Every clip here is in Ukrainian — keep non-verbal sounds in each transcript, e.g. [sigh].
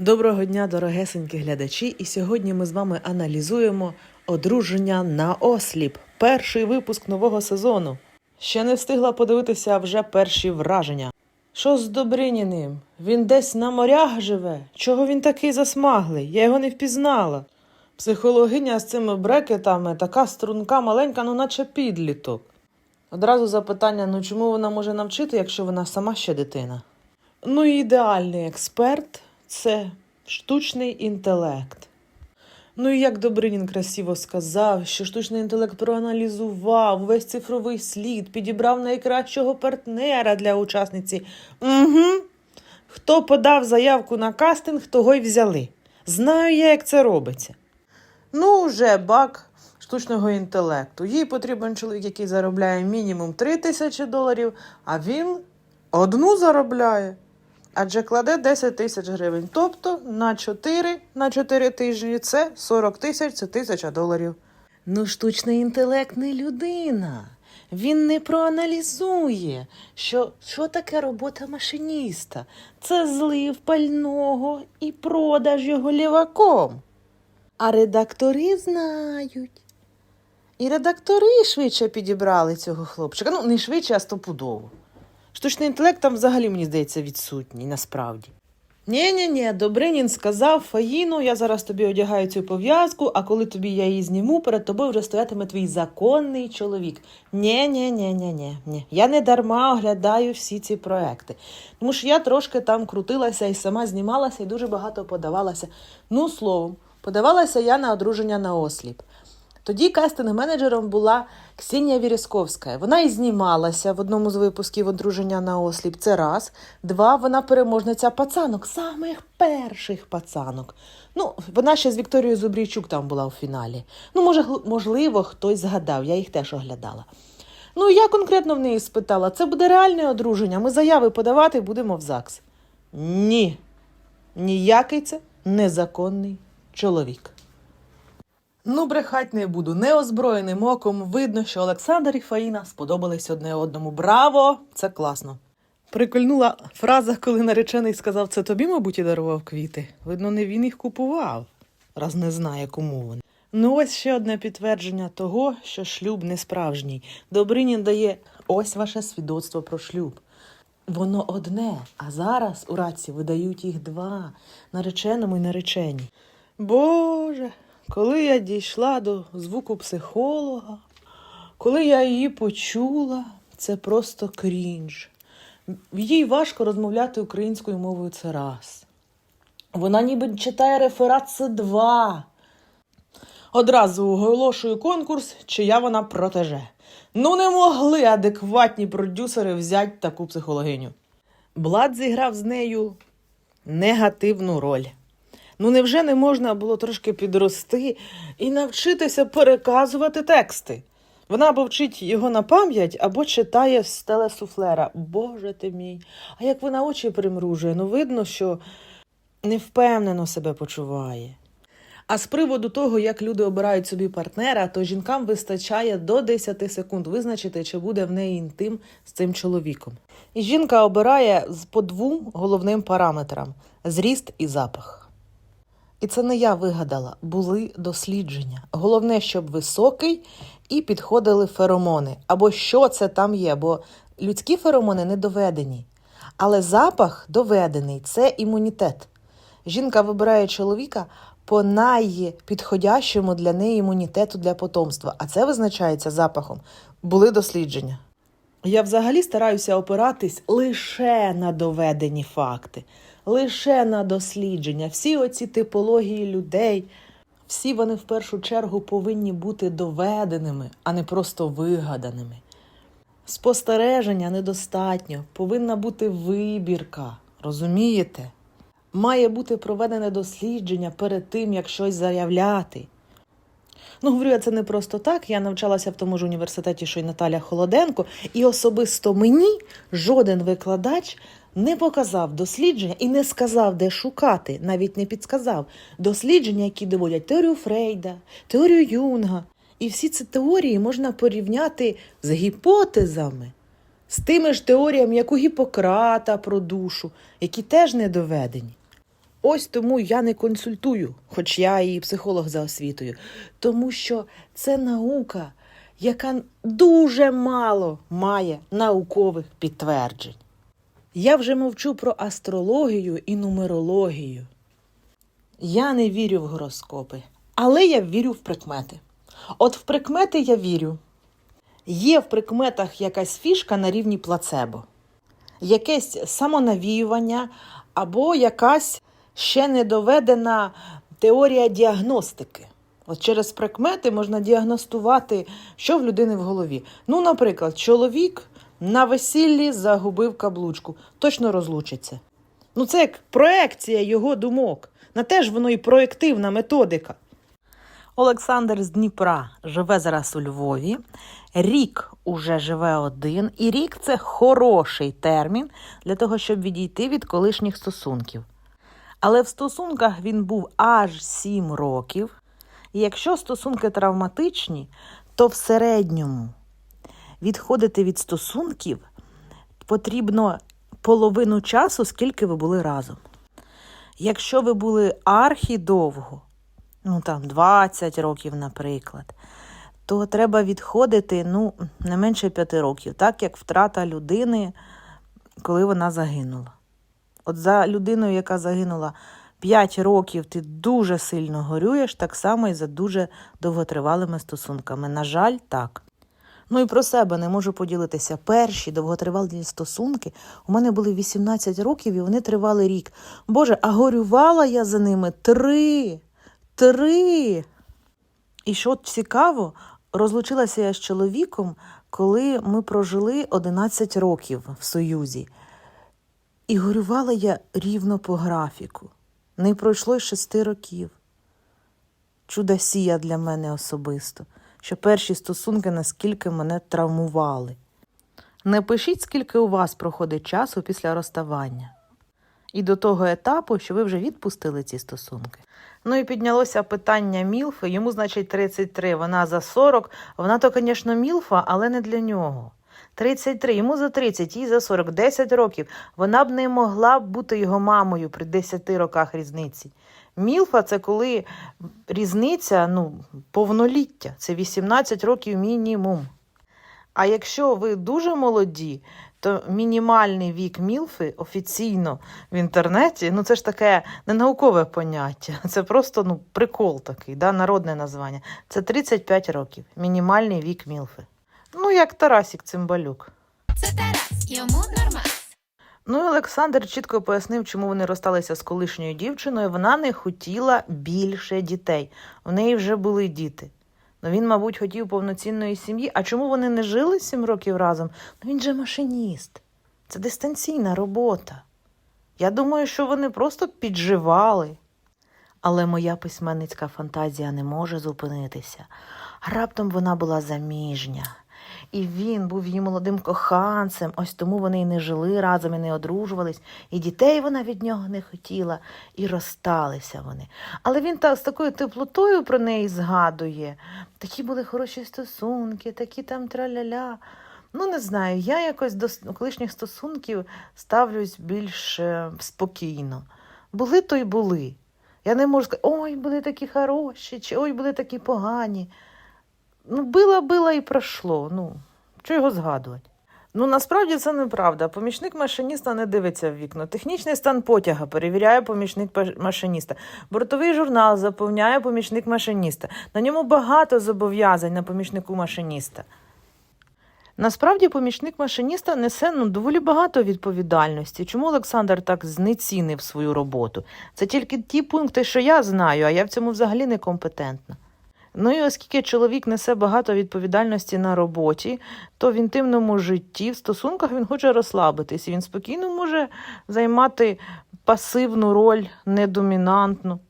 Доброго дня, дорогесенькі глядачі! І сьогодні ми з вами аналізуємо одруження на осліп. Перший випуск нового сезону. Ще не встигла подивитися вже перші враження. Що з Добриніним? Він десь на морях живе. Чого він такий засмаглий? Я його не впізнала. Психологиня з цими брекетами така струнка маленька, ну наче підліток. Одразу запитання: ну чому вона може навчити, якщо вона сама ще дитина? Ну, і ідеальний експерт це штучний інтелект. Ну і як Добринін красиво сказав, що штучний інтелект проаналізував весь цифровий слід, підібрав найкращого партнера для учасниці. Угу. Хто подав заявку на кастинг, того й взяли. Знаю я, як це робиться. Ну, вже баг штучного інтелекту. Їй потрібен чоловік, який заробляє мінімум 3 тисячі доларів, а він одну заробляє. Адже кладе 10 тисяч гривень. Тобто на 4 на 4 тижні це 40 тисяч, це тисяча доларів. Ну, штучний інтелект не людина. Він не проаналізує, що, що таке робота машиніста. Це злив пального і продаж його ліваком. А редактори знають. І редактори швидше підібрали цього хлопчика. Ну, не швидше, а стопудово. Штучний інтелект там взагалі, мені здається, відсутній насправді. ні ні ні Добринін сказав Фаїну, я зараз тобі одягаю цю пов'язку, а коли тобі я її зніму, перед тобою вже стоятиме твій законний чоловік. ні ні ні ні ні ні Я не дарма оглядаю всі ці проекти. Тому що я трошки там крутилася і сама знімалася, і дуже багато подавалася. Ну, словом, подавалася я на одруження на осліп. Тоді кастинг-менеджером була Ксенія Вірісковська. Вона і знімалася в одному з випусків одруження на осліп. Це раз. Два, вона переможниця пацанок, самих перших пацанок. Ну, вона ще з Вікторією Зубрійчук там була у фіналі. Ну, може, можливо, хтось згадав, я їх теж оглядала. Ну, я конкретно в неї спитала: це буде реальне одруження, ми заяви подавати будемо в ЗАГС. Ні. Ніякий це незаконний чоловік. Ну, брехать не буду. Неозброєним оком видно, що Олександр і Фаїна сподобались одне одному. Браво! Це класно. Прикольнула фраза, коли наречений сказав, це тобі, мабуть, і дарував квіти. Видно, не він їх купував, раз не знає, кому вони. Ну, ось ще одне підтвердження того, що шлюб не справжній. Добринін дає ось ваше свідоцтво про шлюб. Воно одне, а зараз у раці видають їх два нареченому і нареченій. Боже, коли я дійшла до звуку психолога, коли я її почула, це просто крінж. Їй важко розмовляти українською мовою це раз. Вона ніби читає реферат це два. Одразу оголошую конкурс, чия вона протеже. Ну, не могли адекватні продюсери взяти таку психологиню. Блад зіграв з нею негативну роль. Ну, невже не можна було трошки підрости і навчитися переказувати тексти? Вона або вчить його на пам'ять, або читає з телесуфлера. Боже ти мій. А як вона очі примружує, ну видно, що невпевнено себе почуває. А з приводу того, як люди обирають собі партнера, то жінкам вистачає до 10 секунд визначити, чи буде в неї інтим з цим чоловіком. І жінка обирає по двом головним параметрам: зріст і запах. І це не я вигадала, були дослідження. Головне, щоб високий і підходили феромони. Або що це там є, бо людські феромони не доведені. Але запах доведений це імунітет. Жінка вибирає чоловіка по найпідходящому для неї імунітету для потомства, а це визначається запахом. Були дослідження. Я взагалі стараюся опиратись лише на доведені факти, лише на дослідження. Всі оці типології людей, всі вони в першу чергу повинні бути доведеними, а не просто вигаданими. Спостереження недостатньо, повинна бути вибірка. Розумієте? Має бути проведене дослідження перед тим, як щось заявляти. Ну, говорю я це не просто так. Я навчалася в тому ж університеті, що й Наталя Холоденко, і особисто мені жоден викладач не показав дослідження і не сказав, де шукати, навіть не підсказав дослідження, які доводять теорію Фрейда, теорію Юнга. І всі ці теорії можна порівняти з гіпотезами, з тими ж теоріями, як у Гіппократа про душу, які теж не доведені. Ось тому я не консультую, хоч я і психолог за освітою, тому що це наука, яка дуже мало має наукових підтверджень. Я вже мовчу про астрологію і нумерологію. Я не вірю в гороскопи, але я вірю в прикмети. От в прикмети я вірю. Є в прикметах якась фішка на рівні плацебо, якесь самонавіювання або якась ще не доведена теорія діагностики. От через прикмети можна діагностувати, що в людини в голові. Ну, наприклад, чоловік на весіллі загубив каблучку, точно розлучиться. Ну, це як проекція його думок. На те ж воно і проєктивна методика. Олександр з Дніпра живе зараз у Львові. Рік уже живе один, і рік це хороший термін для того, щоб відійти від колишніх стосунків. Але в стосунках він був аж 7 років. І якщо стосунки травматичні, то в середньому відходити від стосунків потрібно половину часу, скільки ви були разом. Якщо ви були архідовго, ну там 20 років, наприклад, то треба відходити ну, не менше 5 років, так як втрата людини, коли вона загинула. От за людиною, яка загинула 5 років, ти дуже сильно горюєш, так само і за дуже довготривалими стосунками. На жаль, так. Ну і про себе не можу поділитися. Перші довготривалі стосунки у мене були 18 років і вони тривали рік. Боже, а горювала я за ними три. Три. І що цікаво, розлучилася я з чоловіком, коли ми прожили 11 років в Союзі. І горювала я рівно по графіку. Не пройшло й шести років. Чудосія для мене особисто, що перші стосунки наскільки мене травмували. Не пишіть, скільки у вас проходить часу після розставання. І до того етапу, що ви вже відпустили ці стосунки. Ну і піднялося питання Мілфи. Йому, значить, 33, вона за 40. Вона то, звісно, Мілфа, але не для нього. 33, йому за 30, їй за 40, 10 років. Вона б не могла б бути його мамою при 10 роках різниці. Мілфа це коли різниця ну, повноліття, це 18 років мінімум. А якщо ви дуже молоді, то мінімальний вік Мілфи офіційно в інтернеті, ну це ж таке не наукове поняття, [laughs] це просто ну, прикол такий, да, народне названня. Це 35 років, мінімальний вік Мілфи. Ну, як Тарасік Цимбалюк. Це Тарас, йому норма. Ну і Олександр чітко пояснив, чому вони розсталися з колишньою дівчиною. Вона не хотіла більше дітей. В неї вже були діти. Ну він, мабуть, хотів повноцінної сім'ї. А чому вони не жили сім років разом? Ну він же машиніст. Це дистанційна робота. Я думаю, що вони просто підживали. Але моя письменницька фантазія не може зупинитися. Раптом вона була заміжня. І він був її молодим коханцем, ось тому вони і не жили разом, і не одружувались, і дітей вона від нього не хотіла, і розсталися вони. Але він так з такою теплотою про неї згадує. Такі були хороші стосунки, такі там траля-ля. Ну, не знаю, я якось до колишніх стосунків ставлюсь більш е, спокійно. Були то й були. Я не можу сказати, ой, були такі хороші, чи ой, були такі погані. Ну, била, била і пройшло. Ну, що його згадувати? Ну, насправді це неправда. Помічник машиніста не дивиться в вікно. Технічний стан потяга перевіряє помічник машиніста. Бортовий журнал заповняє помічник машиніста. На ньому багато зобов'язань на помічнику машиніста. Насправді помічник машиніста несе ну, доволі багато відповідальності. Чому Олександр так знецінив свою роботу? Це тільки ті пункти, що я знаю, а я в цьому взагалі не компетентна. Ну і оскільки чоловік несе багато відповідальності на роботі, то в інтимному житті, в стосунках він хоче розслабитись, він спокійно може займати пасивну роль, недомінантну.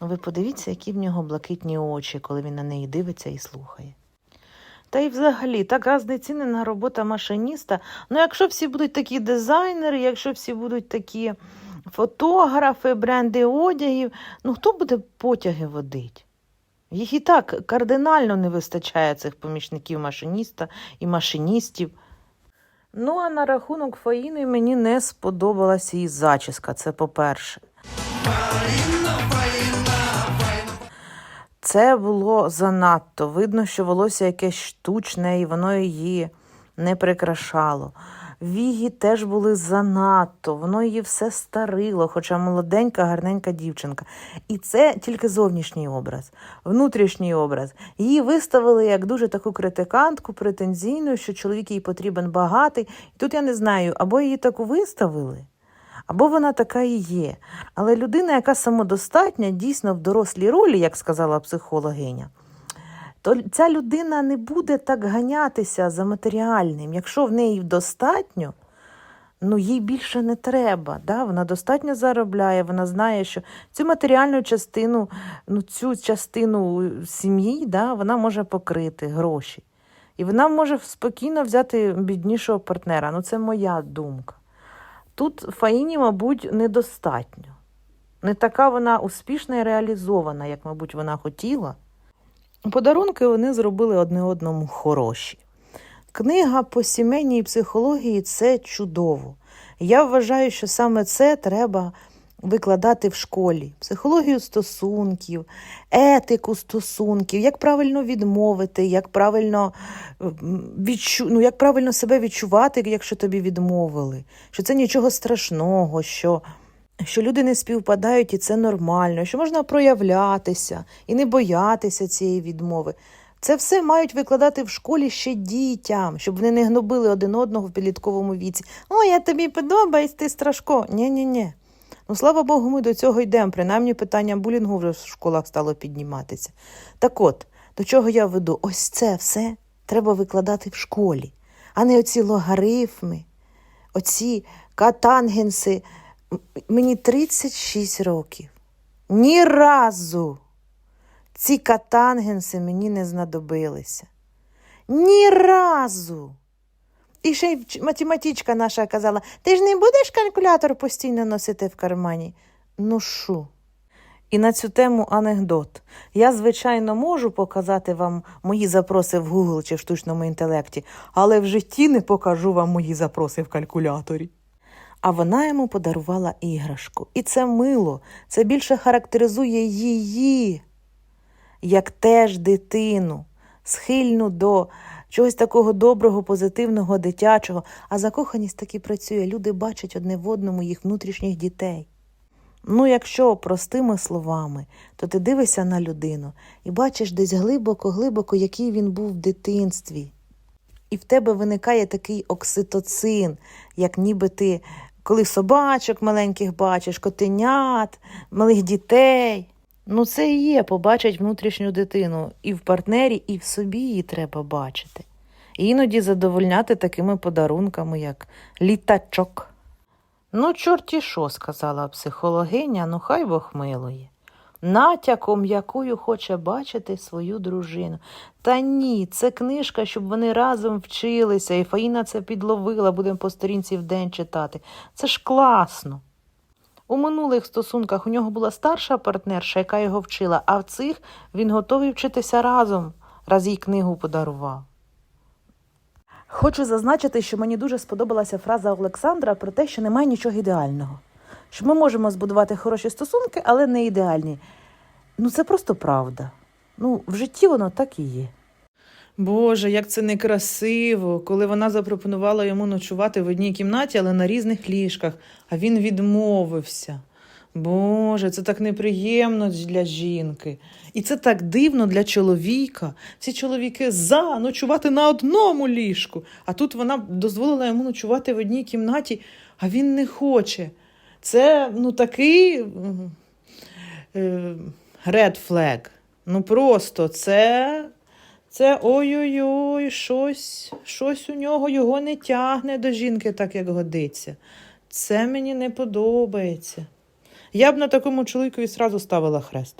Ну, ви подивіться, які в нього блакитні очі, коли він на неї дивиться і слухає. Та й взагалі, така знецінена робота машиніста. Ну, якщо всі будуть такі дизайнери, якщо всі будуть такі фотографи, бренди одягів, ну хто буде потяги водить? Їх і так кардинально не вистачає цих помічників машиніста і машиністів. Ну, а на рахунок Фаїни мені не сподобалася її зачіска, це по-перше. Це було занадто. Видно, що волосся якесь штучне, і воно її не прикрашало. Віги теж були занадто, воно її все старило, хоча молоденька, гарненька дівчинка. І це тільки зовнішній образ, внутрішній образ. Її виставили як дуже таку критикантку, претензійну, що чоловік їй потрібен багатий. І тут я не знаю, або її таку виставили, або вона така і є. Але людина, яка самодостатня, дійсно в дорослій ролі, як сказала психологиня, то ця людина не буде так ганятися за матеріальним. Якщо в неї достатньо, ну їй більше не треба. Да? Вона достатньо заробляє, вона знає, що цю матеріальну частину, ну цю частину сім'ї, да, вона може покрити гроші. І вона може спокійно взяти біднішого партнера. Ну, це моя думка. Тут Фаїні, мабуть, недостатньо. Не така вона успішна і реалізована, як, мабуть, вона хотіла. Подарунки вони зробили одне одному хороші. Книга по сімейній психології це чудово. Я вважаю, що саме це треба викладати в школі: психологію стосунків, етику стосунків, як правильно відмовити, як правильно, відчу... ну, як правильно себе відчувати, якщо тобі відмовили, що це нічого страшного, що що люди не співпадають, і це нормально, що можна проявлятися і не боятися цієї відмови. Це все мають викладати в школі ще дітям, щоб вони не гнобили один одного в підлітковому віці. О, я тобі подобаюсь, ти страшко. Ні, ні, ні. Ну, слава Богу, ми до цього йдемо. Принаймні питання булінгу вже в школах стало підніматися. Так от, до чого я веду? Ось це все треба викладати в школі, а не оці логарифми, оці катангенси. Мені 36 років. Ні разу ці катангенси мені не знадобилися. Ні разу. І ще й математичка наша казала: ти ж не будеш калькулятор постійно носити в кармані? Ну що? І на цю тему анекдот. Я, звичайно, можу показати вам мої запроси в Google чи в штучному інтелекті, але в житті не покажу вам мої запроси в калькуляторі. А вона йому подарувала іграшку. І це мило, це більше характеризує її, як теж дитину, схильну до чогось такого доброго, позитивного, дитячого. А закоханість таки працює. Люди бачать одне в одному їх внутрішніх дітей. Ну, якщо простими словами, то ти дивишся на людину і бачиш десь глибоко-глибоко, який він був в дитинстві. І в тебе виникає такий окситоцин, як ніби ти, коли собачок маленьких бачиш, котенят, малих дітей. Ну, це і є побачить внутрішню дитину. І в партнері, і в собі її треба бачити. Іноді задовольняти такими подарунками, як літачок. Ну, чорті що, сказала психологиня, ну хай Бог милує. Натяком, якою хоче бачити свою дружину. Та ні, це книжка, щоб вони разом вчилися, і Фаїна це підловила, будемо по сторінці в день читати. Це ж класно. У минулих стосунках у нього була старша партнерша, яка його вчила, а в цих він готовий вчитися разом, раз їй книгу подарував. Хочу зазначити, що мені дуже сподобалася фраза Олександра про те, що немає нічого ідеального. Що ми можемо збудувати хороші стосунки, але не ідеальні. Ну, це просто правда. Ну, в житті воно так і є. Боже, як це некрасиво, коли вона запропонувала йому ночувати в одній кімнаті, але на різних ліжках, а він відмовився. Боже, це так неприємно для жінки. І це так дивно для чоловіка. Всі чоловіки за ночувати на одному ліжку. А тут вона дозволила йому ночувати в одній кімнаті, а він не хоче. Це ну такий red flag. Ну просто це, це ой-ой-ой, щось, щось у нього його не тягне до жінки так, як годиться. Це мені не подобається. Я б на такому чоловікові сразу ставила хрест.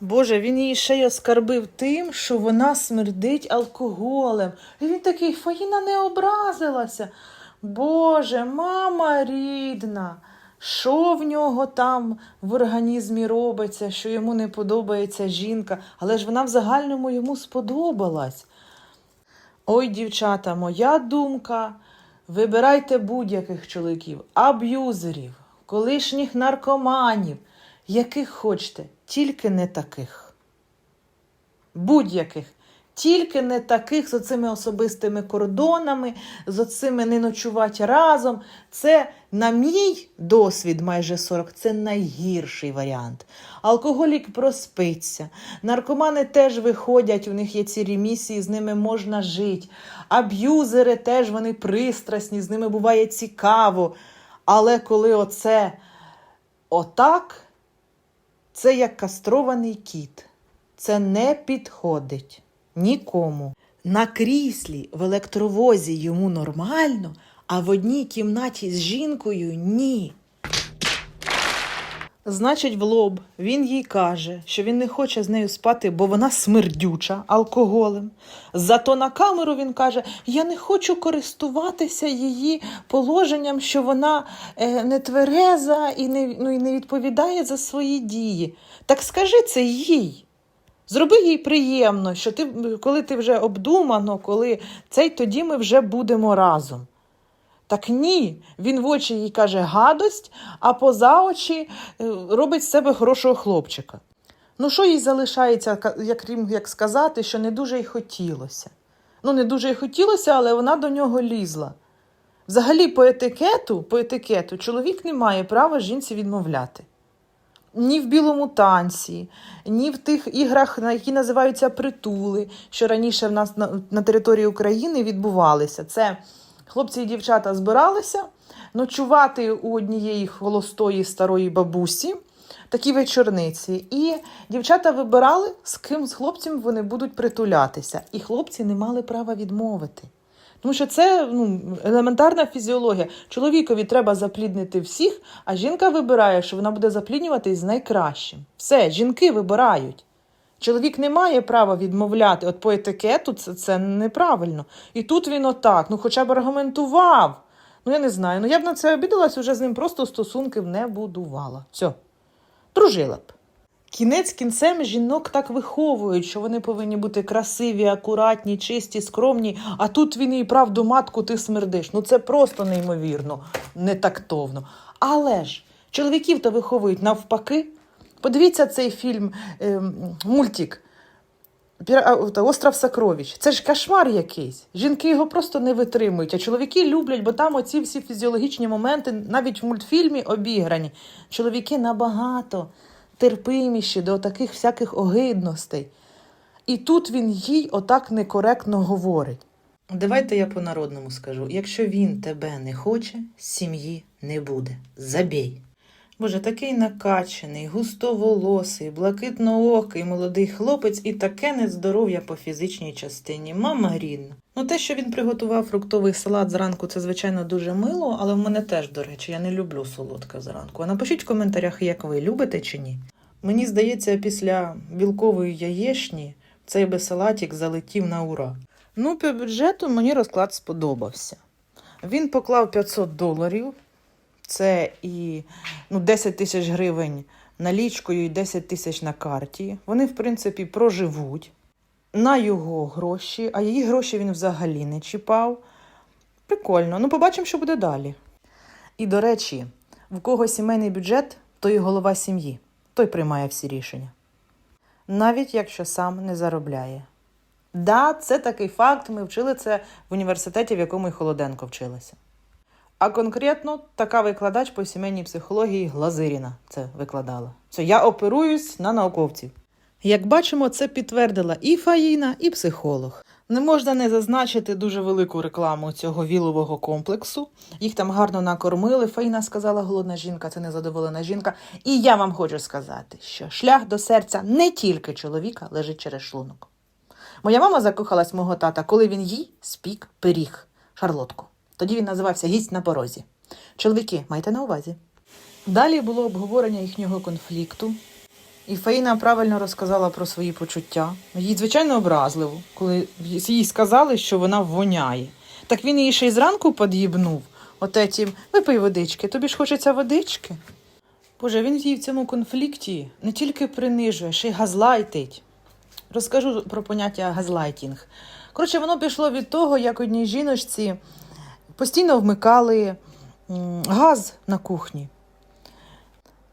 Боже, він її ще й оскарбив тим, що вона смердить алкоголем. І він такий, Фаїна не образилася. Боже, мама рідна, що в нього там в організмі робиться, що йому не подобається жінка, але ж вона в загальному йому сподобалась. Ой, дівчата, моя думка. Вибирайте будь-яких чоловіків, аб'юзерів, колишніх наркоманів, яких хочете, тільки не таких. Будь-яких. Тільки не таких з оцими особистими кордонами, з оцими не ночувати разом. Це, на мій досвід, майже 40, це найгірший варіант. Алкоголік проспиться. Наркомани теж виходять, у них є ці ремісії, з ними можна жити. Аб'юзери теж вони пристрасні, з ними буває цікаво. Але коли оце отак, це як кастрований кіт. Це не підходить нікому. На кріслі в електровозі йому нормально, а в одній кімнаті з жінкою ні. Значить, в лоб він їй каже, що він не хоче з нею спати, бо вона смердюча алкоголем. Зато на камеру він каже: Я не хочу користуватися її положенням, що вона е, не твереза і не, ну, і не відповідає за свої дії. Так скажи це їй. Зроби їй приємно, що ти, коли ти вже обдумано, коли цей тоді ми вже будемо разом. Так ні, він в очі їй каже гадость, а поза очі е, робить з себе хорошого хлопчика. Ну, що їй залишається, як, як сказати, що не дуже й хотілося. Ну, не дуже й хотілося, але вона до нього лізла. Взагалі, по етикету, по етикету, чоловік не має права жінці відмовляти. Ні в білому танці, ні в тих іграх, які називаються притули, що раніше в нас на, на території України відбувалися. Це хлопці і дівчата збиралися ночувати у однієї холостої старої бабусі, такі вечорниці. І дівчата вибирали, з ким з хлопцем вони будуть притулятися. І хлопці не мали права відмовити. Тому що це ну, елементарна фізіологія. Чоловікові треба запліднити всіх, а жінка вибирає, що вона буде запліднюватись з найкращим. Все, жінки вибирають. Чоловік не має права відмовляти. От по етикету це, це неправильно. І тут він отак, ну хоча б аргументував. Ну я не знаю. Ну я б на це обідалась, вже з ним просто стосунків не будувала. Все. Дружила б. Кінець кінцем жінок так виховують, що вони повинні бути красиві, акуратні, чисті, скромні. А тут він і правду матку ти смердиш. Ну це просто неймовірно, нетактовно. Але ж чоловіків то виховують навпаки. Подивіться цей фільм, ем, мультик. Остров Сокровищ. Це ж кошмар якийсь. Жінки його просто не витримують, а чоловіки люблять, бо там оці всі фізіологічні моменти навіть в мультфільмі обіграні. Чоловіки набагато терпиміші до таких всяких огидностей. І тут він їй отак некоректно говорить. Давайте я по-народному скажу: якщо він тебе не хоче, сім'ї не буде. Забій. Боже, такий накачаний, густоволосий, блакитноокий молодий хлопець і таке нездоров'я по фізичній частині. Мама рідна. Ну, те, що він приготував фруктовий салат зранку, це звичайно дуже мило, але в мене теж, до речі, я не люблю солодке зранку. А напишіть в коментарях, як ви любите чи ні. Мені здається, після білкової яєшні цей би салатик залетів на ура. Ну, по бюджету мені розклад сподобався. Він поклав 500 доларів. Це і ну, 10 тисяч гривень налічкою і 10 тисяч на карті. Вони, в принципі, проживуть на його гроші, а її гроші він взагалі не чіпав. Прикольно. Ну, побачимо, що буде далі. І, до речі, в кого сімейний бюджет, той і голова сім'ї, той приймає всі рішення. Навіть якщо сам не заробляє. Да, це такий факт. Ми вчили це в університеті, в якому і Холоденко вчилася. А конкретно така викладач по сімейній психології Глазиріна це викладала. Це я оперуюсь на науковців. Як бачимо, це підтвердила і Фаїна, і психолог. Не можна не зазначити дуже велику рекламу цього вілового комплексу. Їх там гарно накормили. Фаїна сказала, голодна жінка, це незадоволена жінка. І я вам хочу сказати, що шлях до серця не тільки чоловіка лежить через шлунок. Моя мама закохалась мого тата, коли він їй спік пиріг, шарлотку. Тоді він називався гість на порозі. Чоловіки, майте на увазі. Далі було обговорення їхнього конфлікту. І Фаїна правильно розказала про свої почуття. Їй, звичайно, образливо, коли їй сказали, що вона воняє. Так він її ще й зранку под'їбнув. Отетім, випий водички, тобі ж хочеться водички. Боже, він її в цьому конфлікті не тільки принижує, ще й газлайтить. Розкажу про поняття газлайтінг. Коротше, воно пішло від того, як одній жіночці постійно вмикали газ на кухні.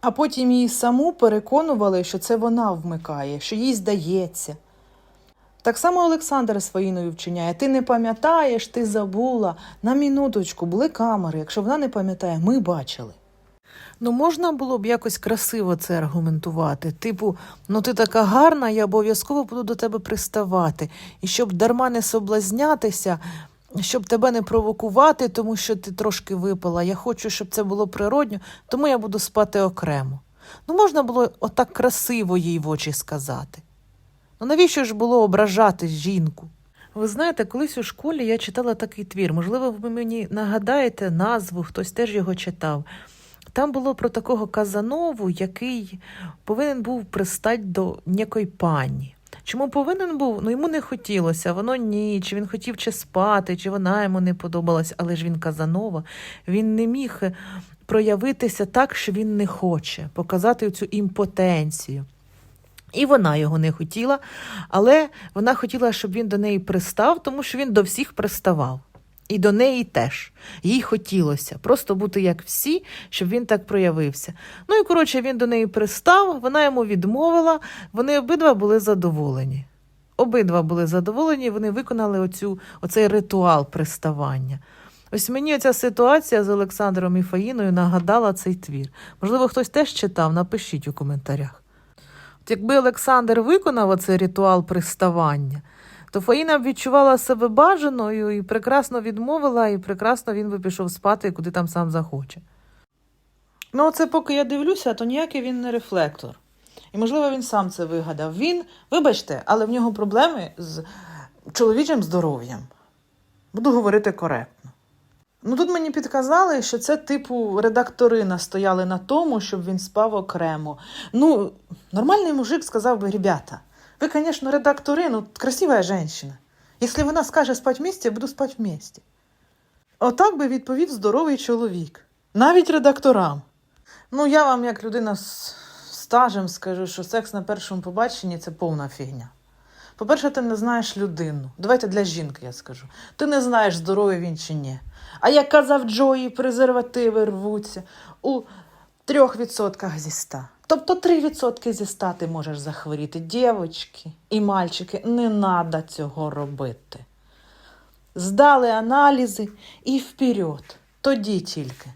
А потім її саму переконували, що це вона вмикає, що їй здається. Так само Олександр з Фаїною вчиняє. Ти не пам'ятаєш, ти забула. На минуточку були камери. Якщо вона не пам'ятає, ми бачили. Ну, можна було б якось красиво це аргументувати. Типу, ну ти така гарна, я обов'язково буду до тебе приставати. І щоб дарма не соблазнятися, щоб тебе не провокувати, тому що ти трошки випила. Я хочу, щоб це було природньо, тому я буду спати окремо. Ну, можна було отак красиво їй в очі сказати. Ну навіщо ж було ображати жінку? Ви знаєте, колись у школі я читала такий твір. Можливо, ви мені нагадаєте назву, хтось теж його читав. Там було про такого Казанову, який повинен був пристати до некої пані. Чому повинен був? Ну йому не хотілося, воно ні, чи він хотів чи спати, чи вона йому не подобалась, але ж він Казанова, він не міг е, проявитися так, що він не хоче, показати цю імпотенцію. І вона його не хотіла, але вона хотіла, щоб він до неї пристав, тому що він до всіх приставав. І до неї теж. Їй хотілося просто бути як всі, щоб він так проявився. Ну і коротше, він до неї пристав, вона йому відмовила, вони обидва були задоволені. Обидва були задоволені, вони виконали оцю, оцей ритуал приставання. Ось мені ця ситуація з Олександром і Фаїною нагадала цей твір. Можливо, хтось теж читав, напишіть у коментарях. От якби Олександр виконав оцей ритуал приставання, то Фаїна відчувала себе бажаною і прекрасно відмовила, і прекрасно він би пішов спати, куди там сам захоче. Ну, це поки я дивлюся, то ніякий він не рефлектор. І, можливо, він сам це вигадав. Він, вибачте, але в нього проблеми з чоловічим здоров'ям. Буду говорити коректно. Ну тут мені підказали, що це типу редактори настояли на тому, щоб він спав окремо. Ну, нормальний мужик сказав би, ребята, ви, звісно, редактори, ну, красива жінка. Якщо вона скаже спать вместе, я буду спать вместе. Отак би відповів здоровий чоловік. Навіть редакторам. Ну, я вам, як людина з стажем, скажу, що секс на першому побаченні це повна фігня. По-перше, ти не знаєш людину. Давайте для жінки я скажу. Ти не знаєш, здоровий він чи ні. А як казав Джої, презервативи рвуться у 3% зі 100. Тобто 3% зі 100 ти можеш захворіти. Дівочки і мальчики, не треба цього робити. Здали аналізи і вперед. Тоді тільки.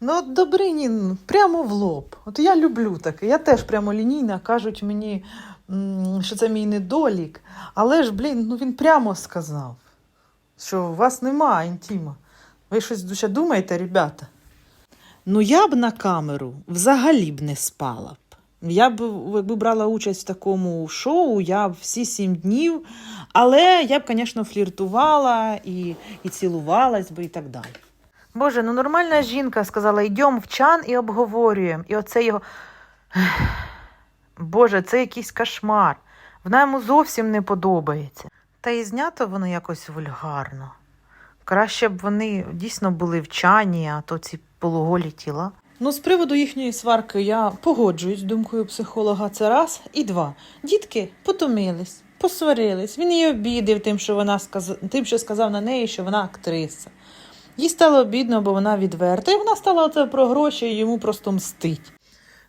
Ну, от Добринін прямо в лоб. От я люблю таке. Я теж прямо лінійна, кажуть мені, що це мій недолік. Але ж, блін, ну він прямо сказав, що у вас нема інтіма. Ви щось дуже думаєте, ребята? Ну, я б на камеру взагалі б не спала б. Я б, якби брала участь в такому шоу, я б всі сім днів, але я б, звісно, фліртувала і, і цілувалась би і так далі. Боже, ну нормальна жінка сказала, йдемо в чан і обговорюємо. І оце його. Боже, це якийсь кошмар. Вона йому зовсім не подобається. Та і знято воно якось вульгарно. Краще б вони дійсно були в чані, а то ці полуголі тіла. Ну, з приводу їхньої сварки я погоджуюсь з думкою психолога. Це раз і два. Дітки потомились, посварились. Він її обідив тим, що вона сказ... тим, що сказав на неї, що вона актриса. Їй стало обідно, бо вона відверта, і вона стала оце про гроші і йому просто мстить.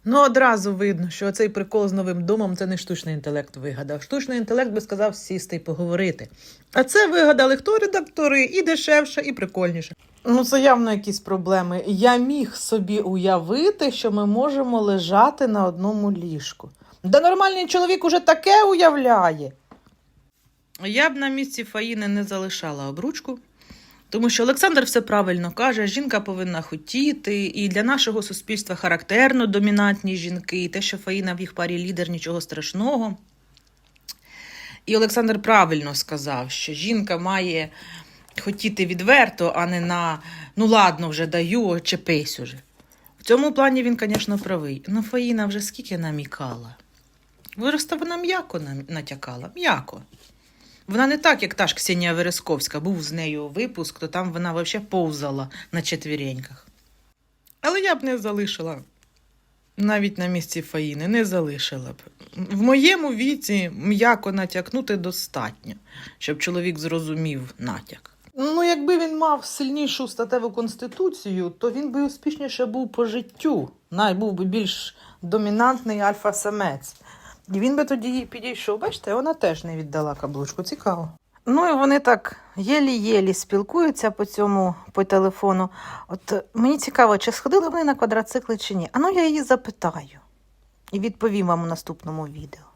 Ну, одразу видно, що цей прикол з новим домом це не штучний інтелект вигадав. Штучний інтелект би сказав сісти і поговорити. А це вигадали хто редактори, і дешевше, і прикольніше. Ну, це явно якісь проблеми. Я міг собі уявити, що ми можемо лежати на одному ліжку. Да нормальний чоловік уже таке уявляє. Я б на місці Фаїни не залишала обручку. Тому що Олександр все правильно каже, жінка повинна хотіти, і для нашого суспільства характерно домінантні жінки, і те, що Фаїна в їх парі лідер, нічого страшного. І Олександр правильно сказав, що жінка має хотіти відверто, а не на ну ладно, вже даю, чепись уже. В цьому плані він, звісно, правий. Ну, Фаїна вже скільки намікала. Вироста вона м'яко натякала, м'яко. Вона не так, як та ж Ксенія Вересковська, був з нею випуск, то там вона взагалі повзала на четвіреньках. Але я б не залишила. Навіть на місці Фаїни не залишила б. В моєму віці м'яко натякнути достатньо, щоб чоловік зрозумів натяк. Ну, якби він мав сильнішу статеву конституцію, то він би успішніше був по життю. най був би більш домінантний альфа-самець. Він би тоді підійшов. Бачите, вона теж не віддала каблучку. Цікаво. Ну і вони так єлі-єлі спілкуються по цьому по телефону. От е, мені цікаво, чи сходили вони на квадроцикли чи ні. А ну я її запитаю і відповім вам у наступному відео.